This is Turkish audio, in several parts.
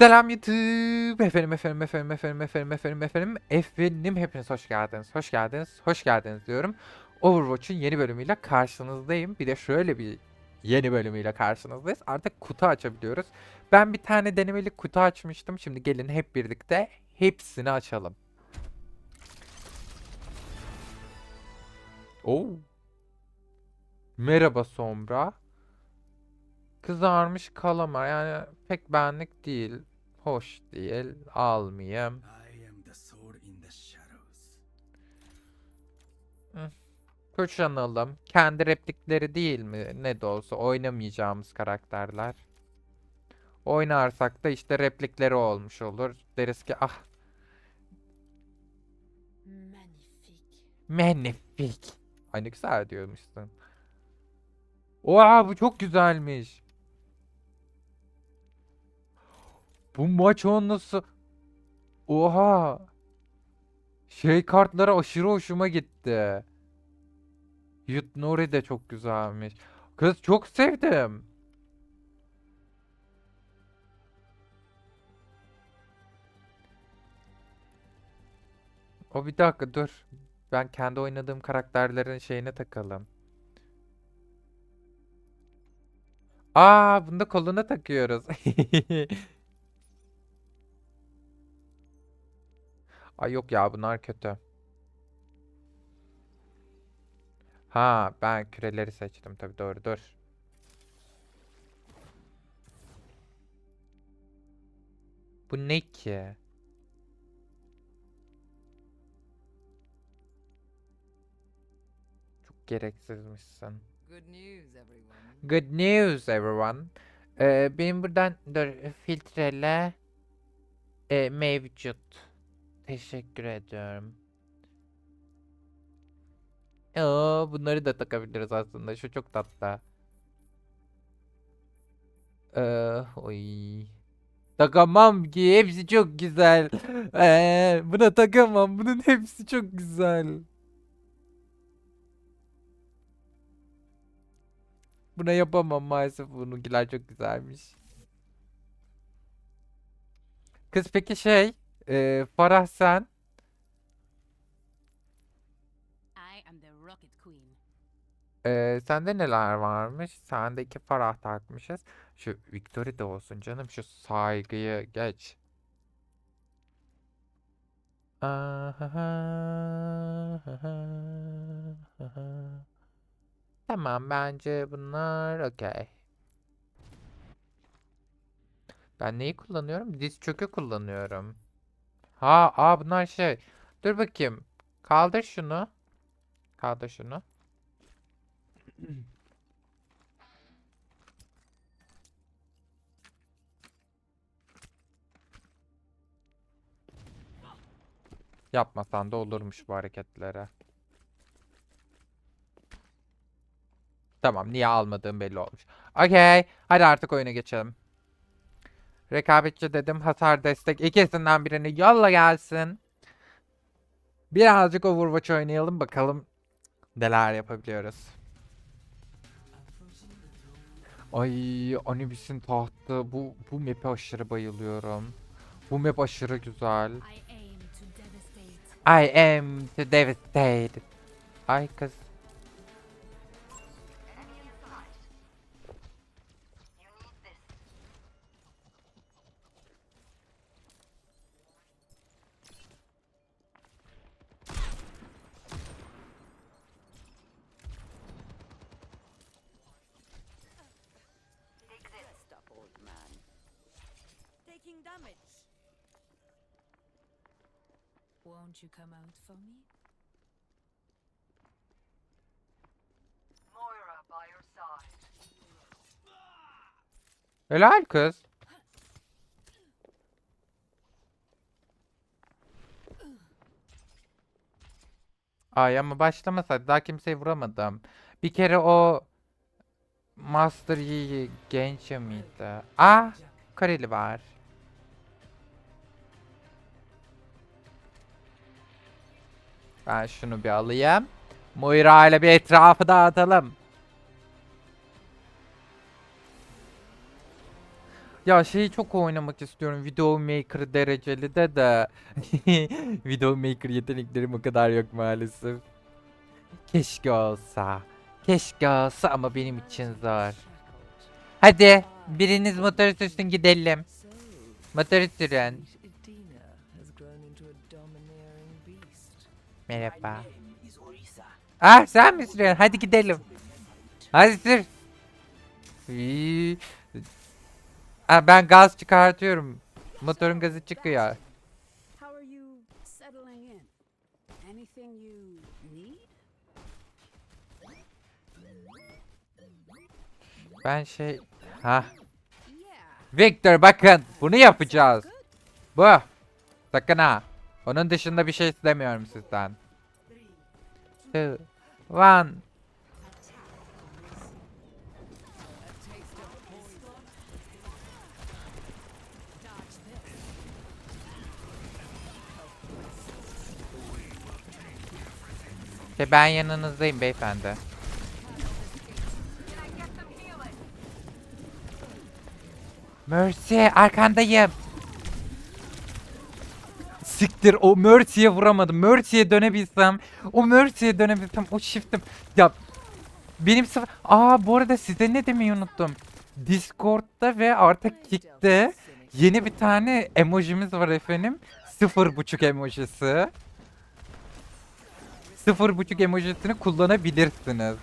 Selam YouTube. Efendim efendim efendim efendim efendim efendim efendim efendim hepiniz hoş geldiniz. Hoş geldiniz. Hoş geldiniz diyorum. Overwatch'un yeni bölümüyle karşınızdayım. Bir de şöyle bir yeni bölümüyle karşınızdayız. Artık kutu açabiliyoruz. Ben bir tane denemelik kutu açmıştım. Şimdi gelin hep birlikte hepsini açalım. Oo. Merhaba Sombra. Kızarmış kalamar yani pek benlik değil. Hoş değil. Almayayım. Kuşanalım. Kendi replikleri değil mi? Ne de olsa oynamayacağımız karakterler. Oynarsak da işte replikleri olmuş olur. Deriz ki ah Magnifique. Magnifique. Ay ne güzel diyormuşsun. Oha bu çok güzelmiş. Bu maç on nasıl? Oha. Şey kartları aşırı hoşuma gitti. Yutnori de çok güzelmiş. Kız çok sevdim. O bir dakika dur. Ben kendi oynadığım karakterlerin şeyine takalım. Aa, bunu da koluna takıyoruz. Ay yok ya bunlar kötü. Ha, ben küreleri seçtim tabii doğru dur. Bu ne ki? Çok gereksizmişsin. Good news, everyone. Good news everyone. Ee, benim buradan dur filtrele e, mevcut. Teşekkür ediyorum. Aa, bunları da takabiliriz aslında. Şu çok tatlı. Ee, oy. Takamam ki hepsi çok güzel. Ee, buna takamam. Bunun hepsi çok güzel. Buna yapamam maalesef bununkiler çok güzelmiş. Kız peki şey, e, Farah sen, I am the Rocket Queen. e, sende neler varmış? Sende iki Farah takmışız. Şu Victory de olsun canım, şu saygıyı geç. Tamam bence bunlar okey. Ben neyi kullanıyorum? Diz çökü kullanıyorum. Ha, aa bunlar şey. Dur bakayım. Kaldır şunu. Kaldır şunu. Yapmasan da olurmuş bu hareketlere. Tamam, niye almadığım belli olmuş. Okey, hadi artık oyuna geçelim. Rekabetçi dedim, hasar destek ikisinden birini yolla gelsin. Birazcık Overwatch oynayalım bakalım neler yapabiliyoruz. Ay Anubis'in tahtı bu bu map'e aşırı bayılıyorum. Bu map aşırı güzel. I am to devastate. Ay kız. Damage. Won't you come out for me? Moira by your side. Helal kız. Ay ama başlamasaydı daha kimseyi vuramadım. Bir kere o Master Yi genç mıydı? Ah, Kareli var. Ben şunu bir alayım. Moira ile bir etrafı dağıtalım. Ya şeyi çok oynamak istiyorum. Video Maker dereceli de de. Video Maker yeteneklerim o kadar yok maalesef. Keşke olsa. Keşke olsa ama benim için zor. Hadi biriniz motoru sürsün gidelim. So, Motoru sürün. Merhaba. Ah sen mi sürüyorsun? Hadi gidelim. Hadi sür. Ah, ben gaz çıkartıyorum. Motorun gazı çıkıyor. Ben şey... Ha. Victor bakın bunu yapacağız. Bu. Sakın ha. Onun dışında bir şey istemiyorum sizden. Two, one. İşte ben yanınızdayım beyefendi. Mercy arkandayım. Siktir o Mercy'ye vuramadım. Mercy'ye dönebilsem. O Mercy'ye dönebilsem. O shift'im. Ya benim sıfır... Aa bu arada size ne demeyi unuttum. Discord'da ve artık Kick'te yeni bir tane emojimiz var efendim. Sıfır buçuk emojisi. Sıfır buçuk emojisini kullanabilirsiniz.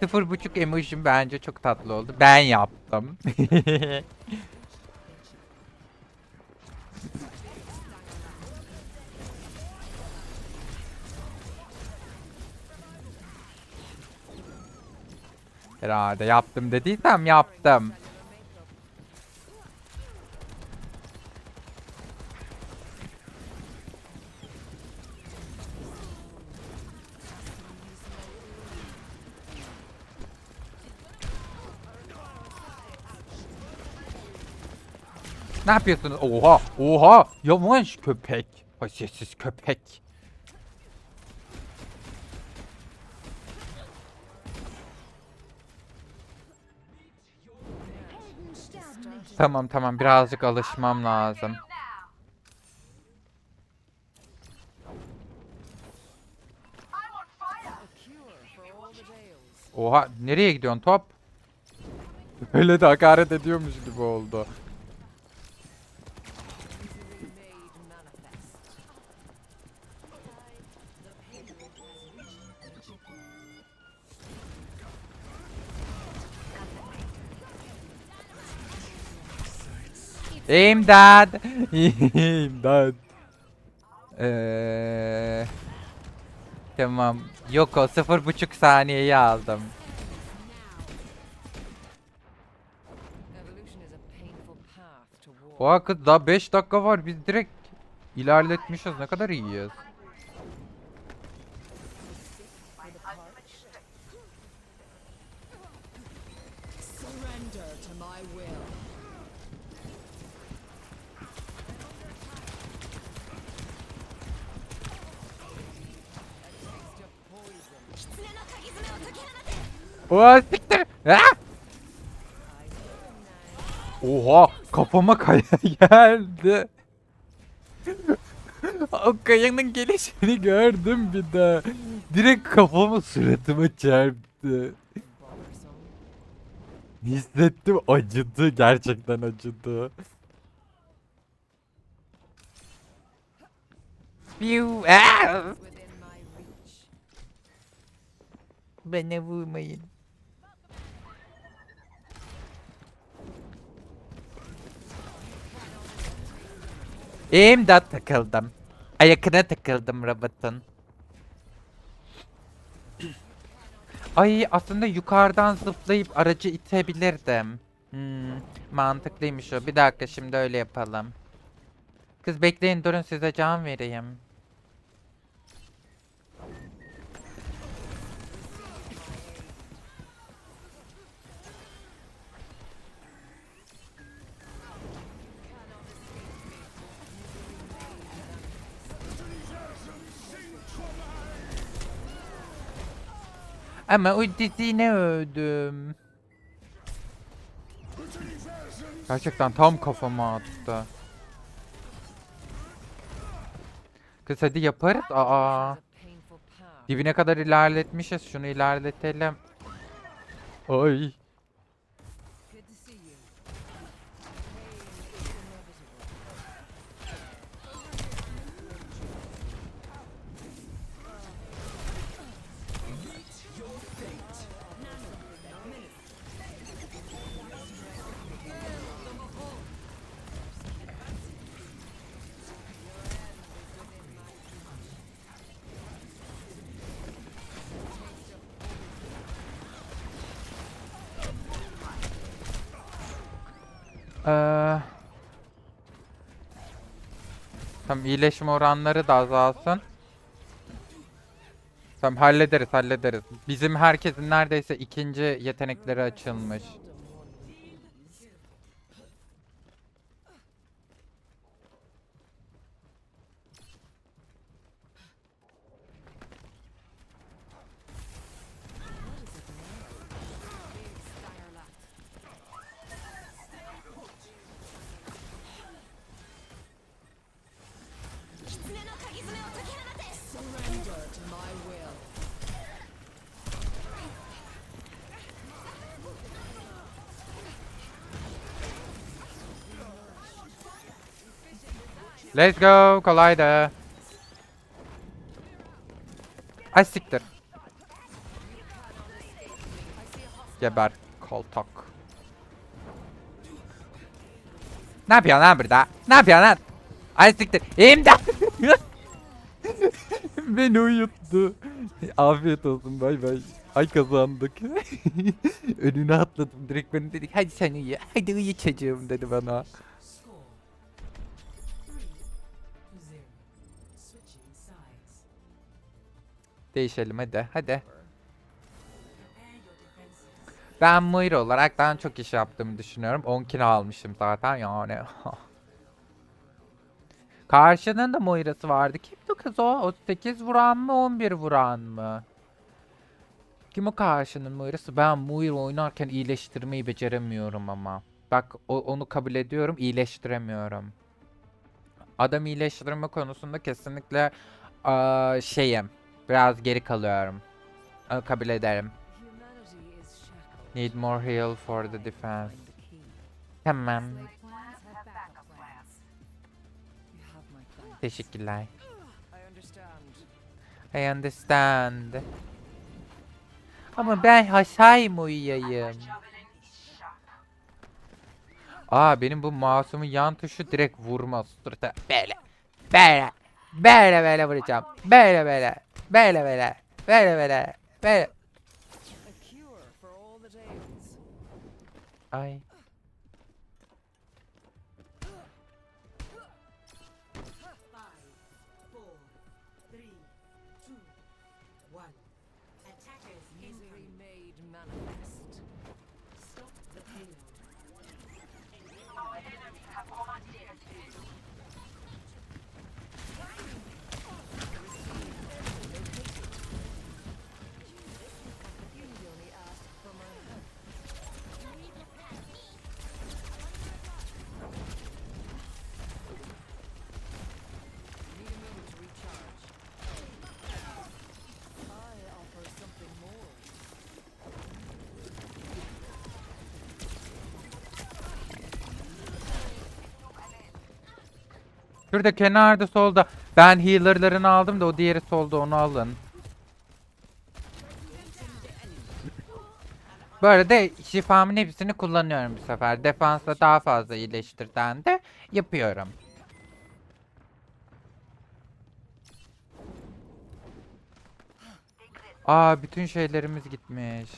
Sıfır buçuk emojim bence çok tatlı oldu. Ben yaptım. Herhalde yaptım dediysem yaptım. Ne yapıyorsunuz? Oha! Oha! Yavaş köpek. Haysiyetsiz köpek. Tamam tamam birazcık alışmam lazım. Oha nereye gidiyorsun top? Öyle de hakaret ediyormuş gibi oldu. İmdat! İmdat! Eee... Tamam. Yok o sıfır buçuk saniyeyi aldım. Oha kız daha 5 dakika var biz direkt ilerletmişiz ne kadar iyiyiz. Oha siktir! Oha kafama kaya geldi. o kayanın gelişini gördüm bir de. Direkt kafamı suratıma çarptı. Hissettim acıdı gerçekten acıdı. Piu! Ah! Bana vurmayın. İmdat takıldım. Ayakına takıldım robotun. Ay aslında yukarıdan zıplayıp aracı itebilirdim. Hmm, mantıklıymış o. Bir dakika şimdi öyle yapalım. Kız bekleyin durun size can vereyim. Ama ultisine öldüm. Gerçekten tam kafama attı. Kız hadi yaparız. Aa. Dibine kadar ilerletmişiz. Şunu ilerletelim. Ay. Ee, Tamam iyileşme oranları da azalsın. Tamam hallederiz hallederiz. Bizim herkesin neredeyse ikinci yetenekleri açılmış. Let's go kolaydı. Ay siktir. Geber koltuk. Ne yapıyorsun lan burada? Ne yapıyorsun lan? Ay siktir. İmdat. Beni uyuttu. Afiyet olsun bay bay. Ay kazandık. Önüne atladım direkt beni dedik hadi sen uyu. Hadi uyu çocuğum dedi bana. Değişelim hadi hadi. Ben Moira olarak daha çok iş yaptığımı düşünüyorum. 10 kilo almışım zaten yani. Karşının da Moira'sı vardı. Kimdi kız o? 38 vuran mı 11 vuran mı? Kim o karşının Moira'sı? Ben Moira oynarken iyileştirmeyi beceremiyorum ama. Bak o- onu kabul ediyorum iyileştiremiyorum. Adam iyileştirme konusunda kesinlikle aa, şeyim. Biraz geri kalıyorum. Kabul ederim. Need more heal for the defense. Tamam. Teşekkürler. I understand. Ama ben Hasay mı uyuyayım? Aa benim bu mouse'umun yan tuşu direkt vurma böyle böyle böyle böyle vuracağım böyle böyle böyle böyle böyle böyle böyle A cure for all that ails. ay şurada kenarda solda ben healer'larını aldım da o diğeri solda onu alın Bu arada şifamın hepsini kullanıyorum bu sefer. Defansta daha fazla iyileştirden de yapıyorum. Aa bütün şeylerimiz gitmiş.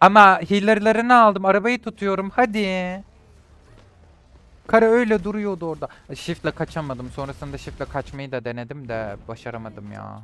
Ama healer'larını aldım. Arabayı tutuyorum. Hadi. Kare öyle duruyordu orada. Shift'le kaçamadım. Sonrasında shift'le kaçmayı da denedim de başaramadım ya.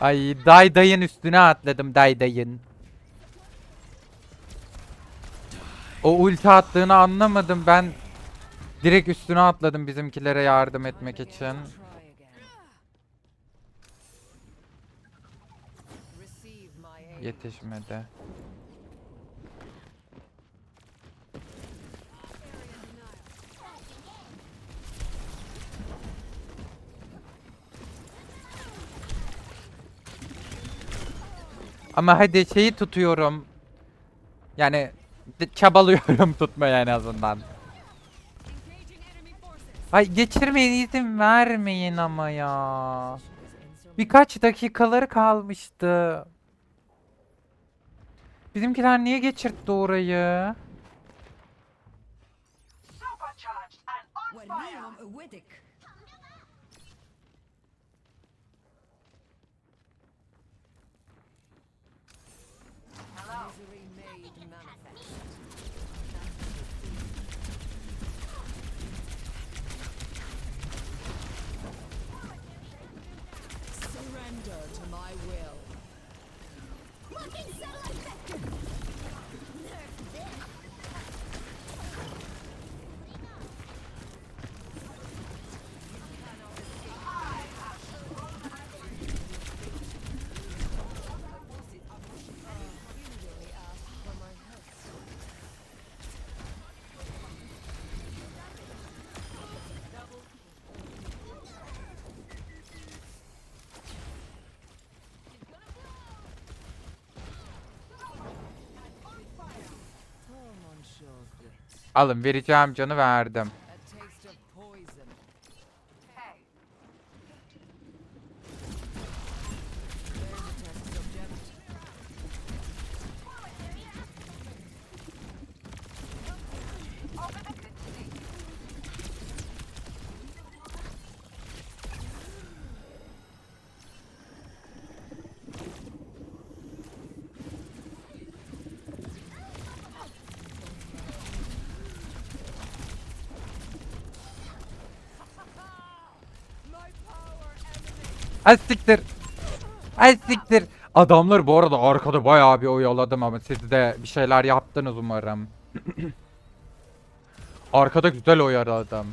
Ay Dayday'ın üstüne atladım Dayday'ın. O ulti attığını anlamadım ben. Direkt üstüne atladım bizimkilere yardım etmek için. Yetişmedi. Ama hadi şeyi tutuyorum. Yani çabalıyorum tutmaya en azından. Ay geçirmeyin izin vermeyin ama ya. Birkaç dakikaları kalmıştı. Bizimkiler niye geçirtti orayı? Supercharged and on Alın vereceğim canı verdim. Ay siktir. Adamlar bu arada arkada bayağı bir oyaladım ama siz de bir şeyler yaptınız umarım. arkada güzel oyaladım.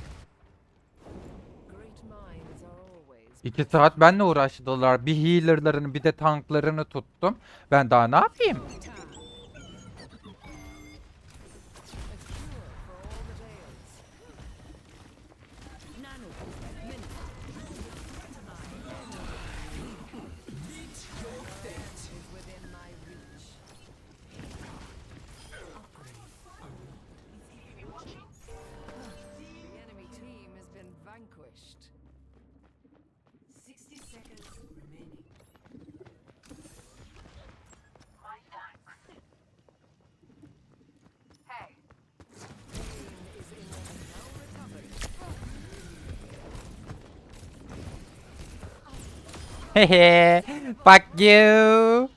İki saat benle uğraştılar. Bir healer'larını bir de tanklarını tuttum. Ben daha ne yapayım? Hehe. Fuck you.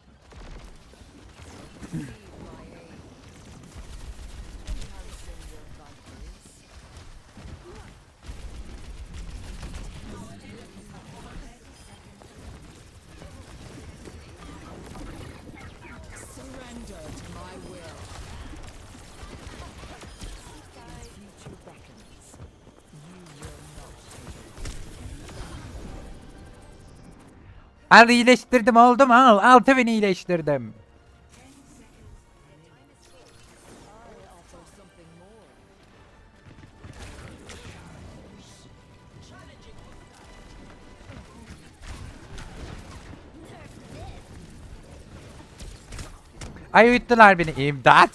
Al iyileştirdim oldu mu? Al. Altı bin iyileştirdim. Ay uyuttular beni. İmdat.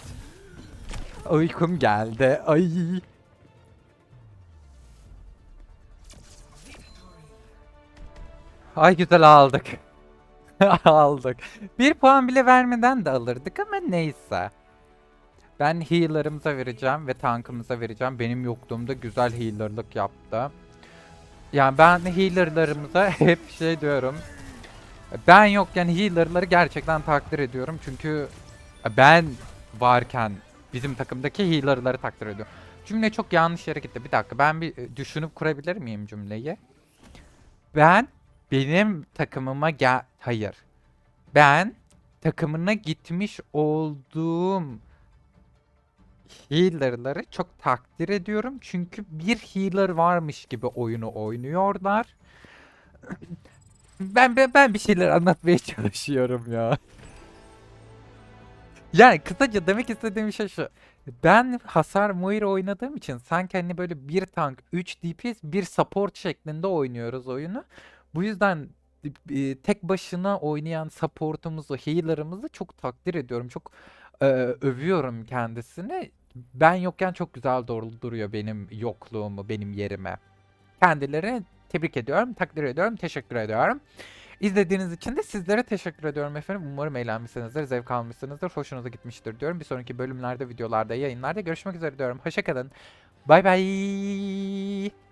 Uykum geldi. Ay. Ay güzel aldık. aldık. Bir puan bile vermeden de alırdık ama neyse. Ben healer'ımıza vereceğim ve tankımıza vereceğim. Benim yokluğumda güzel healer'lık yaptı. Yani ben healer'larımıza hep şey diyorum. Ben yokken healer'ları gerçekten takdir ediyorum. Çünkü ben varken bizim takımdaki healer'ları takdir ediyorum. Cümle çok yanlış yere gitti. Bir dakika ben bir e, düşünüp kurabilir miyim cümleyi? Ben benim takımıma gel... Hayır. Ben takımına gitmiş olduğum healer'ları çok takdir ediyorum. Çünkü bir healer varmış gibi oyunu oynuyorlar. ben, ben ben bir şeyler anlatmaya çalışıyorum ya. Yani kısaca demek istediğim şey şu. Ben hasar Moira oynadığım için sanki hani böyle bir tank, 3 DPS, bir support şeklinde oynuyoruz oyunu. Bu yüzden e, tek başına oynayan supportumuzu, healer'ımızı çok takdir ediyorum. Çok e, övüyorum kendisini. Ben yokken çok güzel doğru duruyor benim yokluğumu, benim yerime. Kendilerini tebrik ediyorum, takdir ediyorum, teşekkür ediyorum. İzlediğiniz için de sizlere teşekkür ediyorum efendim. Umarım eğlenmişsinizdir, zevk almışsınızdır, hoşunuza gitmiştir diyorum. Bir sonraki bölümlerde, videolarda, yayınlarda görüşmek üzere diyorum. Hoşçakalın. Bay bay.